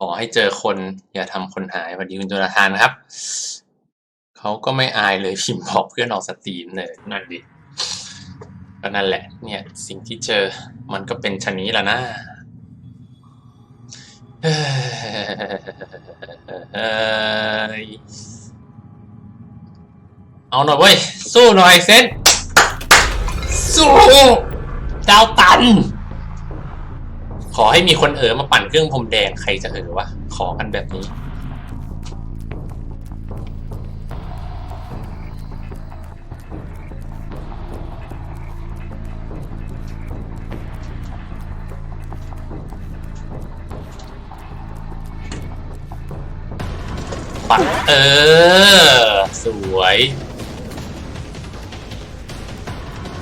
ขอให้เจอคนอย่าทำคนหายสวัสดีคุณโจนาธานครับ เขาก็ไม่อายเลยพิมพ์บอกเพื่อนออกสตรีมเลยนั่นดิก็นั่นแหละ เนี่ย สิ่งที่เจอมันก็เป็นชนนี้แหละนะเฮ้ยเอาหน่อยเว้ย สู้หน่อยเซนสู้ดาวตัน ขอให้มีคนเอ๋อมาปั่นเครื่องพรมแดงใครจะเอ๋อวะ ขอกันแบบนี้ ปัดเออ สวย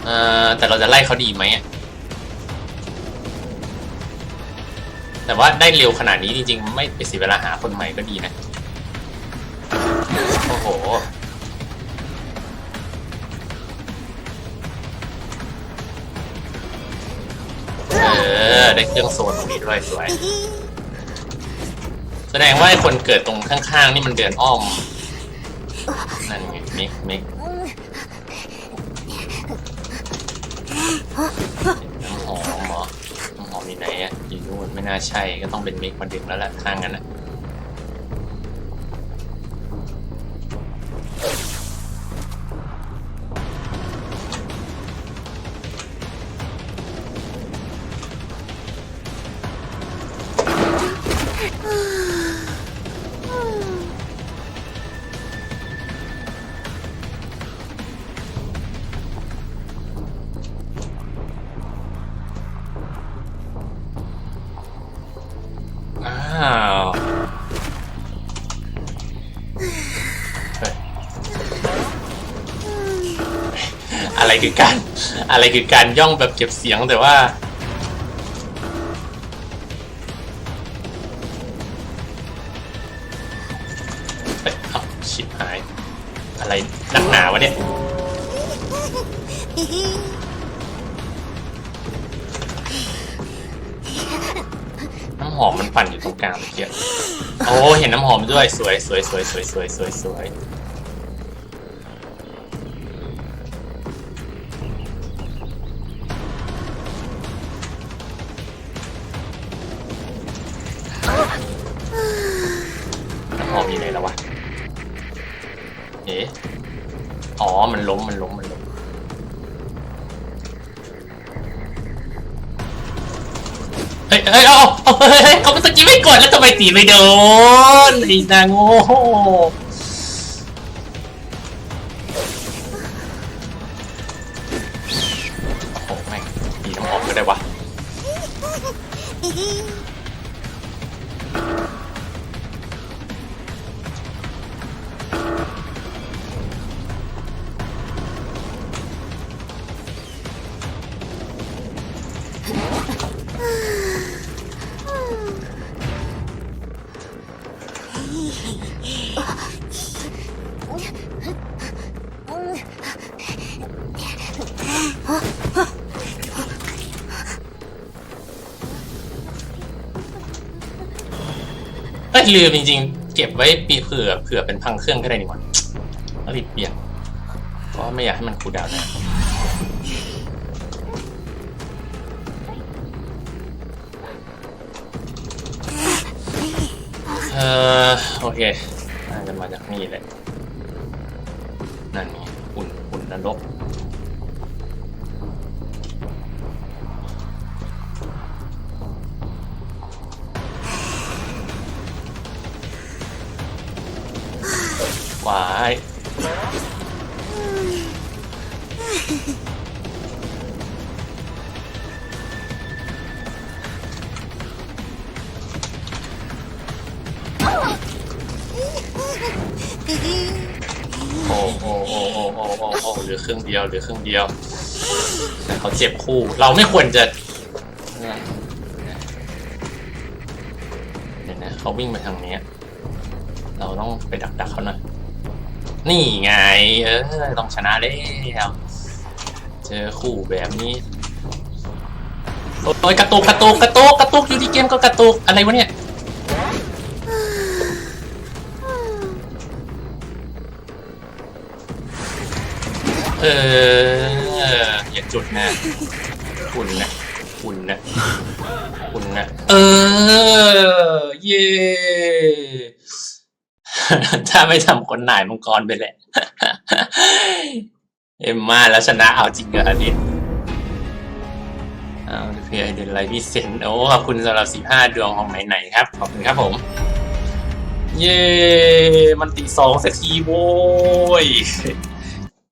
เออแต่เราจะไล่เขาดีไหมอะ แต่ว่าได้เร็วขนาดนี้จริงๆ ไม่ไปเสียเวลาหาคนใหม่ก็ดีนะ โอ้โห เออ ได้เครื่องโซนตรงนี้ด้วยสวย แสดงว่าไอ้คนเกิดตรงข้างๆ นี่มันเดินอ้อม นั่นไงมิกมิกน้ำหอมเหรอน้ำหอมมีไหนอะอยู่นู่น ไม่น่าใช่ก็ต้องเป็นมิกมาดึงแล้วแหละข้างกันนะ อะไรคือการ อะไรคือการย่องแบบเก็บเสียงแต่ว่าเฮ้ยเอาชิบหาย อะไรนักหนาวะเนี่ย น้ำหอมมันปั่นอยู่ตรงกลางเมื่อกี้โอ้เห็นน้ำหอมด้วยสวยสวยสวยสวยสวยสวยสวย เอ๊ะอ๋อ มันล้ม มันล้ม มันล้ม เฮ้ยเฮ้ยเอาเอาเฮ้ยเขาเมื่อกี้ไม่กดแล้วทำไมตีไม่โดนไอ้นางโง่โอ้โหแม่งตีน้ำหอมก็ได้วะ เอ้ยลืมจริงๆ เก็บไว้ปีเผื่อเผื่อเป็นพังเครื่องก็ได้นี่หว่าเอารีบเปลี่ยนเพราะไม่อยากให้มันคูลดาวน์นะเออโอเค น่าจะมาจากนี่แหละ นั่นไงอุ่นอุ่นนรกวาย โอ้โอ้โอ้โอ้โอ้โอ้โอ้เหลือครึ่งเดียวเหลือครึ่งเดียวแต่เขาเจ็บคู่ เราไม่ควรจะเดี๋ยวนะเขาวิ่งมาทางนี้เราต้องไปดักดักเขาหน่อยนี่ไง เออต้องชนะแล้วเจอคู่แบบนี้โอ้ยกระตุกกระตุกกระตุกกระตุกอยู่ที่เกมก็กระตุกอะไรวะเนี่ย เอออย่าจุดนะคุณนะคุณนะคุณนะเออ เย่ถ้าไม่ทำคนหน่ายมังกรไปแหละ เอ็มมาแล้วชนะเอาจริงเหรออันนี้เอาเพียเดนไลท์พี่เซนโอ้ขอบคุณสำหรับสิบห้าดวงของไหนๆครับ ขอบคุณครับผม เย้มันตีสองสักทีโว้ย